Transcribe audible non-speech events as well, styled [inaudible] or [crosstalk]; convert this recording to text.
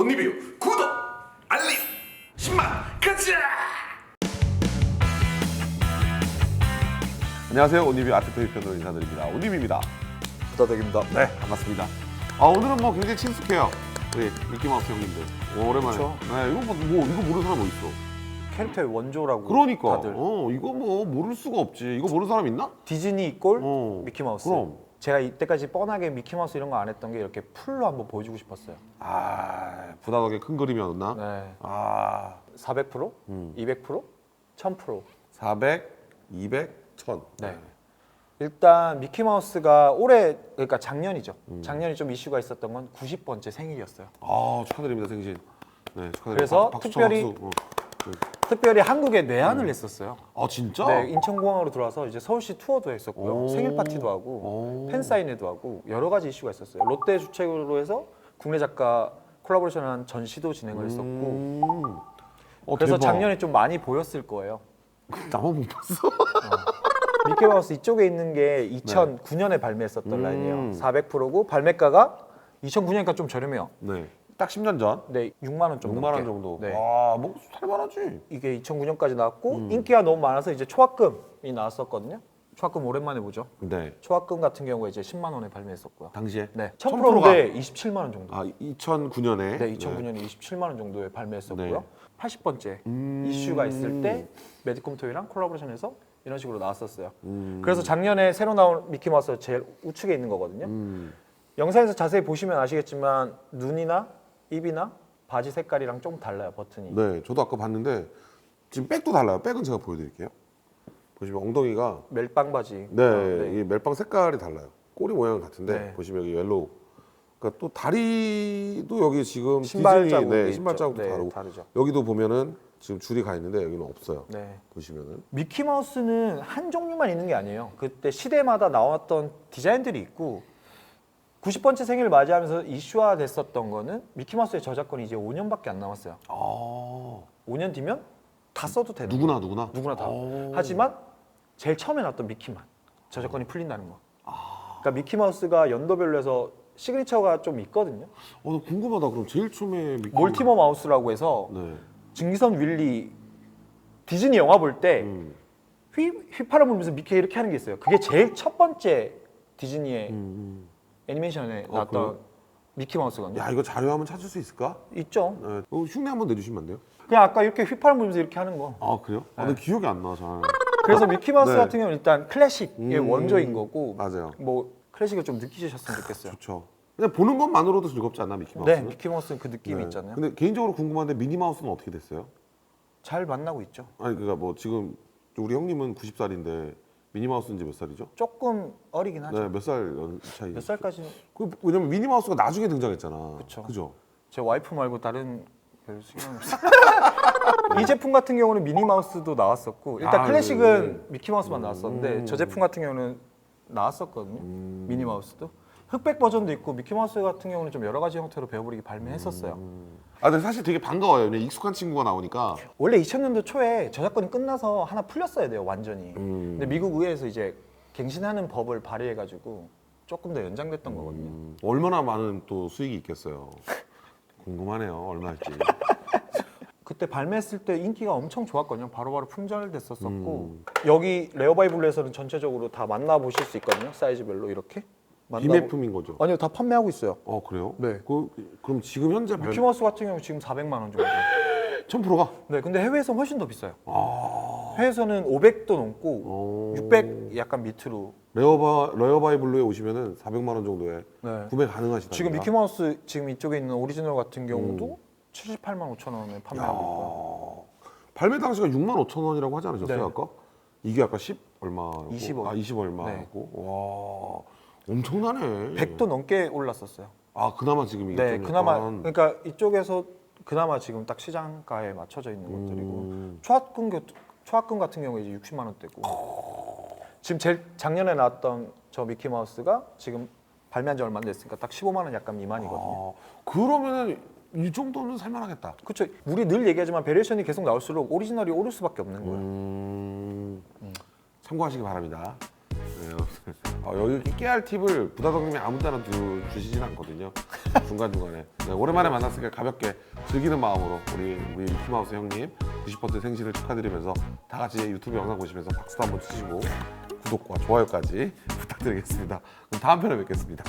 온리뷰 구독 알림 10만 가자 안녕하세요. 온리뷰 아트토이 편으로 인사드립니다. 온리뷰입니다. 부다덕입니다. 네, 반갑습니다. 아, 오늘은 뭐 굉장히 친숙해요. 우리 미키마우스 형님들. 오, 오랜만에. 그쵸. 네, 이거 뭐, 뭐 이거 모르는 사람 어디 있어? 캐릭터의 원조라고 그러니까. 다들 어, 이거 뭐 모를 수가 없지. 이거 모르는 사람 있나? 디즈니 꼴 어. 미키마우스. 그럼. 제가 이때까지 뻔하게 미키마우스 이런 거 안 했던 게 이렇게 풀로 한번 보여주고 싶었어요. 아, 부다덕의 큰 그림이었나? 네. 아, 400%, 음. 200%, 1000%. 400, 200, 1000. 네. 일단 미키마우스가 올해 그러니까 작년이죠. 음. 작년에 좀 이슈가 있었던 건 90번째 생일이었어요. 아, 축하드립니다, 생신. 네, 축하드립니다. 그래서 박수 쳐, 특별히- 박수. 어. 특별히 한국에 내한을 했었어요. 아, 진짜? 네, 인천공항으로 들어와서 이제 서울시 투어도 했었고요. 오. 생일 파티도 하고 오. 팬 사인회도 하고 여러 가지 이슈가 있었어요. 롯데 주최로 해서 국내 작가 콜라보레이션한 전시도 진행을 했었고 음. 어, 그래서 대박. 작년에 좀 많이 보였을 거예요. [laughs] 나만 못 봤어. 미키마우스 이쪽에 있는 게 2009년에 발매했었던 음. 라인이에요. 400%고 발매가가 2009년이니까 좀 저렴해요. 네. 딱 10년 전. 네, 6만 원 정도. 6만 원. 정도. 네. 와, 뭐 살만하지. 이게 2009년까지 나왔고 음. 인기가 너무 많아서 이제 초합금이 나왔었거든요. 초합금 오랜만에 보죠. 네. 초합금 같은 경우에 이제 10만 원에 발매했었고요. 당시에. 네, 1000%가 1000%인데 27만 원 정도. 아, 2009년에. 네, 2009년에 27만 원 정도에 발매했었고요. 네. 80번째 음. 이슈가 있을 때 매드컴 토이랑 콜라보레이션해서 이런 식으로 나왔었어요. 음. 그래서 작년에 새로 나온 미키 마우스 제일 우측에 있는 거거든요. 음. 영상에서 자세히 보시면 아시겠지만 눈이나 입이나 바지 색깔이랑 좀 달라요 버튼이. 네, 저도 아까 봤는데 지금 백도 달라요. 백은 제가 보여드릴게요. 보시면 엉덩이가 멜빵 바지. 네, 아, 네. 이 멜빵 색깔이 달라요. 꼬리 모양은 같은데 네. 보시면 여기 옐로우. 그러니까 또 다리도 여기 지금 신발 디즈니, 자국이 네, 있죠. 신발 자국도 네, 다르고 다르죠. 여기도 보면은 지금 줄이 가 있는데 여기는 없어요. 네. 보시면은 미키 마우스는 한 종류만 있는 게 아니에요. 그때 시대마다 나왔던 디자인들이 있고 90번째 생일을 맞이하면서 이슈화 됐었던 거는 미키마우스의 저작권이 이제 5년밖에 안 남았어요. 아 5년 뒤면 다 써도 되는 누구나 누구나 거예요. 누구나 다. 오. 하지만 제일 처음에 나왔던 미키만 저작권이 풀린다는 거. 그러니까 미키마우스가 연도별로 해서 시그니처가 좀 있거든요. 어, 나 궁금하다. 그럼 제일 처음에 미키 몰티머 마우스라고 해서 네. 증기선 윌리 디즈니 영화 볼때 음. 휘, 휘파람 불면서 미키 이렇게 하는 게 있어요. 그게 제일 첫 번째 디즈니의 음, 애니메이션에 어, 나왔던 그래요? 미키 마우스거든요. 야 이거 자료 한번 찾을 수 있을까? 있죠. 네. 어, 흉내 한번 내주시면 안 돼요? 그냥 아까 이렇게 휘파람 불면서 이렇게 하는 거. 아 그래요? 아, 근데 기억이 안 나. 잘. 그래서 [laughs] 미키 마우스 네. 같은 경우는 일단 클래식의 음. 원조인 거고 맞아요. 뭐 클래식을 좀 느끼셨으면 좋겠어요. 좋죠. 그냥 보는 것만으로도 즐겁지 않나 미키 네, 마우스는? 미키 마우스는 그 느낌이 네. 있잖아요. 근데 개인적으로 궁금한데 미니 마우스는 어떻게 됐어요? 잘 만나고 있죠. 아니 그니까 뭐 지금 우리 형님은 90살인데 미니 마우스는 이제 몇 살이죠? 조금 어리긴 하죠. 네, 몇 살 차이? 몇 살까지는 그 왜냐면 미니 마우스가 나중에 등장했잖아. 그쵸. 그죠? 제 와이프 말고 다른 별 신경 없어요. [laughs] 이 제품 같은 경우는 미니 마우스도 나왔었고 일단 아, 클래식은 네. 미키 마우스만 나왔었는데 음. 저 제품 같은 경우는 나왔었거든요. 미니 마우스도 흑백 버전도 있고 미키 마우스 같은 경우는 좀 여러 가지 형태로 배워버리기 발매했었어요. 아 근데 사실 되게 반가워요. 왜냐면 익숙한 친구가 나오니까. 원래 2000년도 초에 저작권이 끝나서 하나 풀렸어야 돼요, 완전히. 음. 근데 미국 의회에서 이제 갱신하는 법을 발의해가지고 조금 더 연장됐던 거거든요. 음, 얼마나 많은 또 수익이 있겠어요. [laughs] 궁금하네요. 얼마일지. [laughs] 그때 발매했을 때 인기가 엄청 좋았거든요. 바로바로 품절됐었었고 음. 여기 레어바이블에서는 전체적으로 다 만나보실 수 있거든요. 사이즈별로 이렇게. 만나보- 비매품인 거죠. 아니요, 다 판매하고 있어요. 어 그래요? 네. 그, 그럼 지금 현재 발... 미키마우스 같은 경우 지금 400만 원 정도. 1000%가? 네, 근데 해외에서 훨씬 더 비싸요. 아. 해외에서는 500도 넘고 오. 600 약간 밑으로. 레어바 레어바이 블루에 오시면은 400만 원 정도에 네. 구매 가능하시다. 지금 미키마우스 지금 이쪽에 있는 오리지널 같은 경우도 음. 78만 5천 원에 판매하고 있고요. 발매 당시가 6만 5천 원이라고 하지 않으셨어요 네. 아까? 이게 아까 10 얼마? 20아20 얼마고? 와 엄청나네. 100도 넘게 올랐었어요. 아 그나마 지금 이게 네, 좀 그나마 약간- 그러니까 이쪽에서 그나마 지금 딱 시장가에 맞춰져 있는 것들이고 음. 초합금 교- 초합금 같은 경우에 이제 60만 원대고 지금 제일 작년에 나왔던 저 미키 마우스가 지금 발매한 지 얼마 안 됐으니까 딱 15만 원 약간 미만이거든요. 아, 그러면은 이 정도는 살만하겠다. 그렇죠. 우리 늘 얘기하지만 베리에이션이 계속 나올수록 오리지널이 오를 수밖에 없는 거예요. 음, 참고하시기 바랍니다. 네. [laughs] 어, 여기 이렇게 깨알 팁을 부다덕님이 아무 데나 두, 주시진 않거든요. 중간 중간에 네, 오랜만에 만났으니까 가볍게 즐기는 마음으로 우리 우리 미키마우스 형님 90% 생신을 축하드리면서 다 같이 유튜브 영상 보시면서 박수도 한번 치시고 구독과 좋아요까지 [laughs] 부탁드리겠습니다. 그럼 다음 편에 뵙겠습니다.